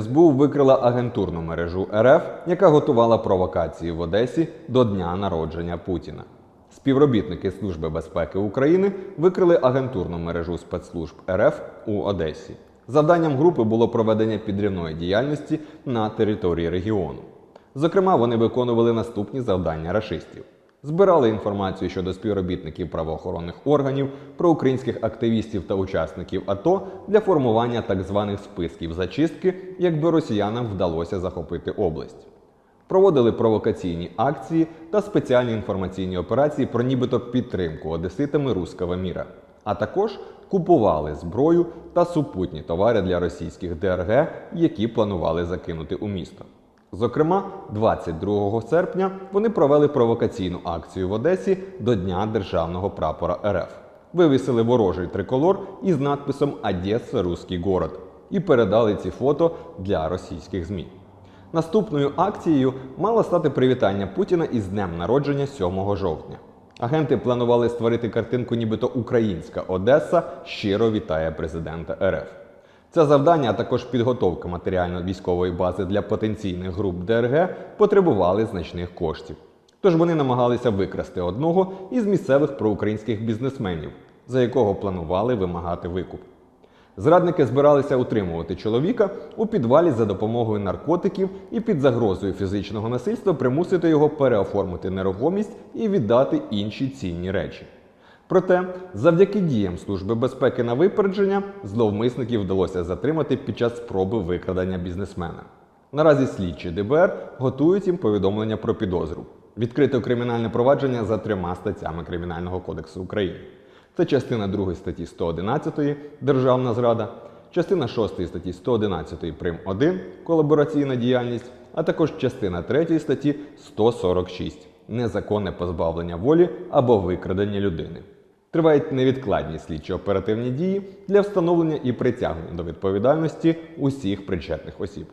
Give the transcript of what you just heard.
СБУ викрила агентурну мережу РФ, яка готувала провокації в Одесі до дня народження Путіна. Співробітники Служби безпеки України викрили агентурну мережу спецслужб РФ у Одесі. Завданням групи було проведення підривної діяльності на території регіону. Зокрема, вони виконували наступні завдання рашистів: збирали інформацію щодо співробітників правоохоронних органів, про українських активістів та учасників АТО для формування так званих списків зачистки, якби росіянам вдалося захопити область. Проводили провокаційні акції та спеціальні інформаційні операції про нібито підтримку одеситами руского міра, а також купували зброю та супутні товари для російських ДРГ, які планували закинути у місто. Зокрема, 22 серпня вони провели провокаційну акцію в Одесі до Дня державного прапора РФ. Вивісили ворожий триколор із надписом Одеса Руський город і передали ці фото для російських ЗМІ. Наступною акцією мало стати привітання Путіна із днем народження 7 жовтня. Агенти планували створити картинку, нібито українська Одеса щиро вітає президента РФ. Це завдання, а також підготовка матеріально-військової бази для потенційних груп ДРГ потребували значних коштів. Тож вони намагалися викрасти одного із місцевих проукраїнських бізнесменів, за якого планували вимагати викуп. Зрадники збиралися утримувати чоловіка у підвалі за допомогою наркотиків і під загрозою фізичного насильства примусити його переоформити нерухомість і віддати інші цінні речі. Проте, завдяки діям Служби безпеки на випередження, зловмисників вдалося затримати під час спроби викрадення бізнесмена. Наразі слідчі ДБР готують їм повідомлення про підозру. Відкрито кримінальне провадження за трьома статтями Кримінального кодексу України. Це частина 2 статті 111 Державна зрада, частина 6 статті 111 Прим 1 колабораційна діяльність, а також частина 3 статті 146 незаконне позбавлення волі або викрадення людини. Тривають невідкладні слідчо-оперативні дії для встановлення і притягнення до відповідальності усіх причетних осіб.